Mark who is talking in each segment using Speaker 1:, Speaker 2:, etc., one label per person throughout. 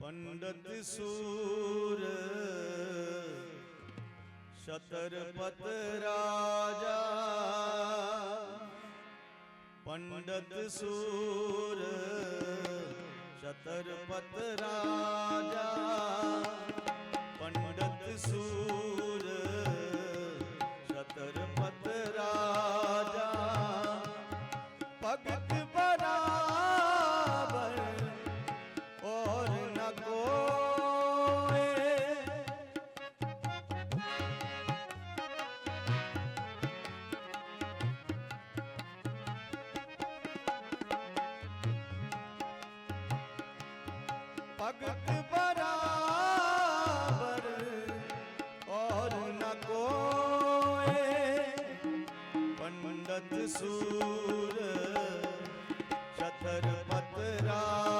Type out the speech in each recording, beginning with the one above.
Speaker 1: ਪੰਡਤ ਸੂਰ ਸ਼ਤਰਪਤ ਰਾਜਾ। ਪੰਡਤ ਸੂਰ ਸ਼ਤਰਪਤ ਰਾਜਾ। ਪੰਡਤ ਸੂਰ ਭਗਤ ਬਰਾਬਰ ਔਰ ਨ ਸੂਰ ਛਤਰ ਪਤਰਾ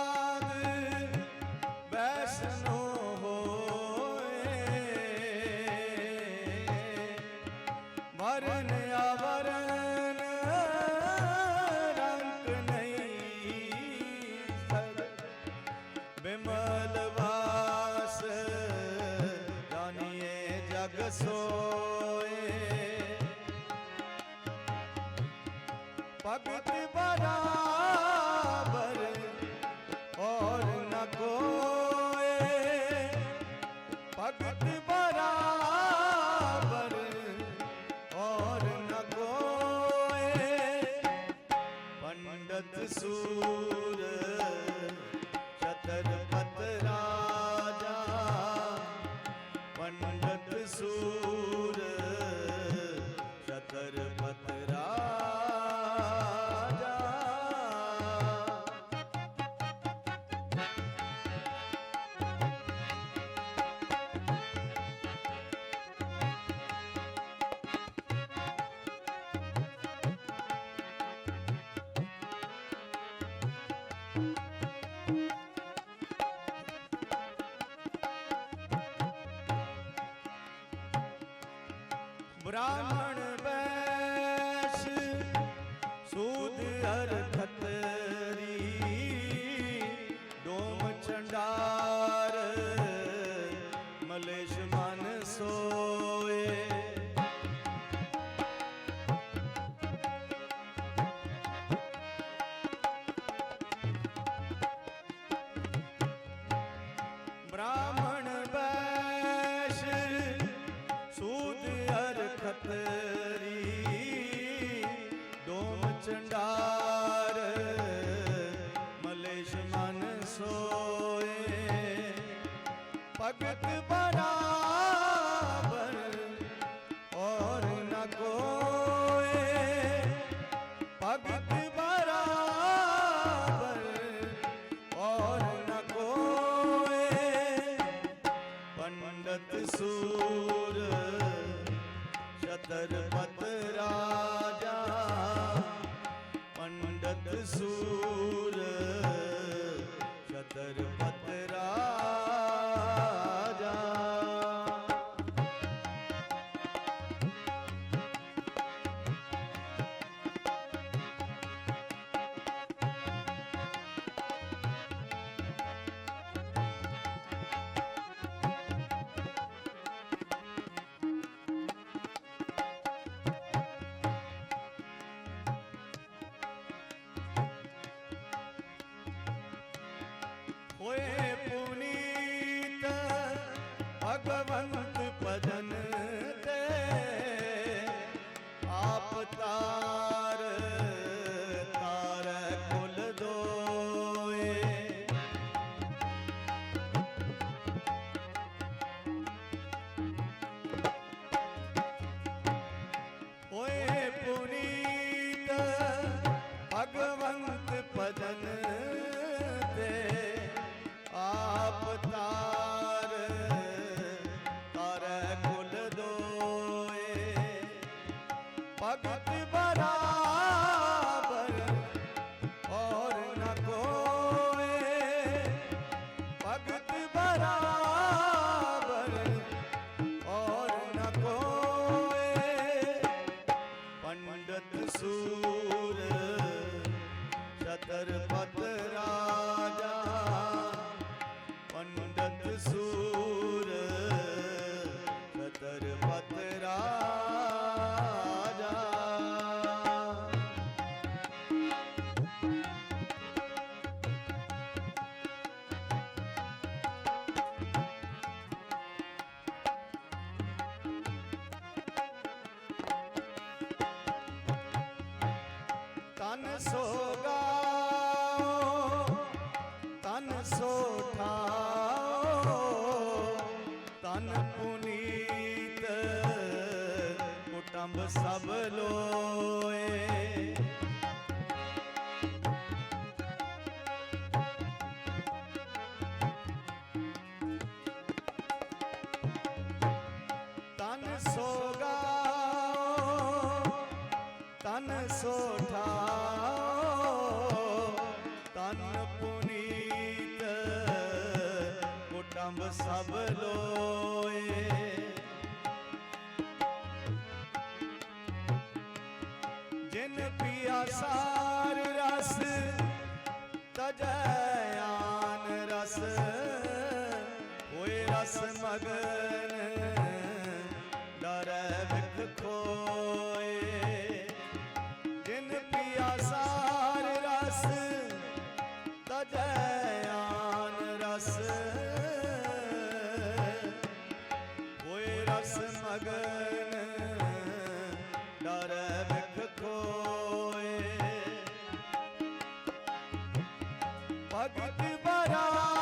Speaker 1: ਕਲਵਾਸ ਜਾਣੀਏ ਜਗ ਸੋ। Abraham पत्र ਅਵਤਾਰ ਤਾਰੈ ਕੁਲ ਦੋਏ। ਭਗਵੰਤ ਪਦਨ ਤੇ ਆਪ ਤਾਰ ਤਨ ਸੋਗਾਓ ਤਨ ਸੋਠਾਓ ਤਨ ਪੁਨੀਤ ਕੁਟੰਬ ਸਭ ਲੋਏ ਆਸਾਰ ਰਸ ਤਜੈ ભગત બરા.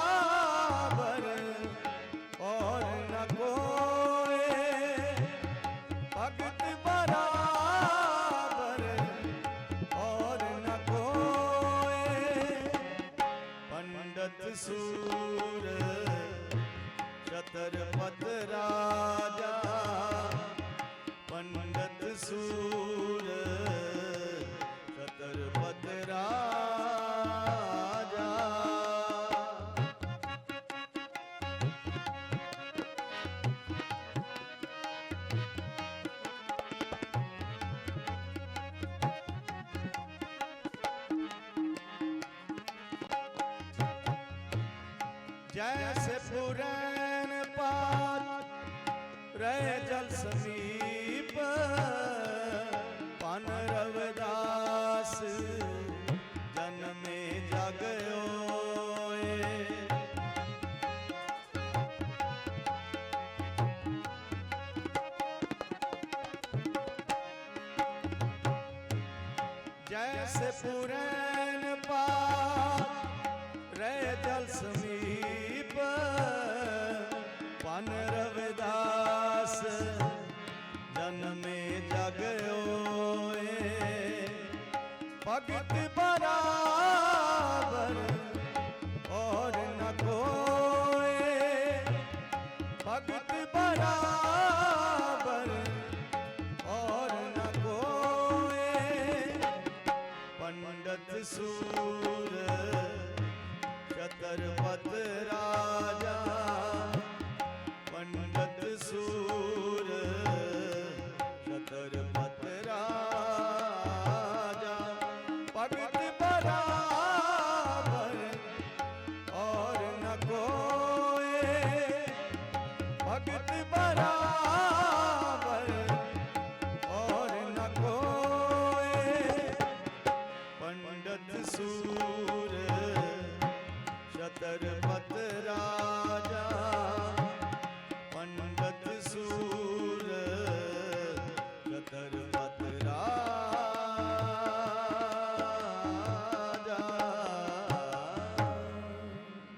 Speaker 1: ਜੈਸੇ ਪੁਰੈਣ ਪਾਤ ਰਹਿ ਜਲ ਸਮੀਪ ਪਨ ਰਵਦਾਸ ਜਨਮੇ ਜਗਿਓਏ भगत बराबर और न कोए पंडित सूर छत्रपत राजा पंडित सूर ਤੀਰਥ ਸੂਰ ਛਤਰਪਤ ਰਾਜਾ ਪੰਡਤ ਸੂਰ।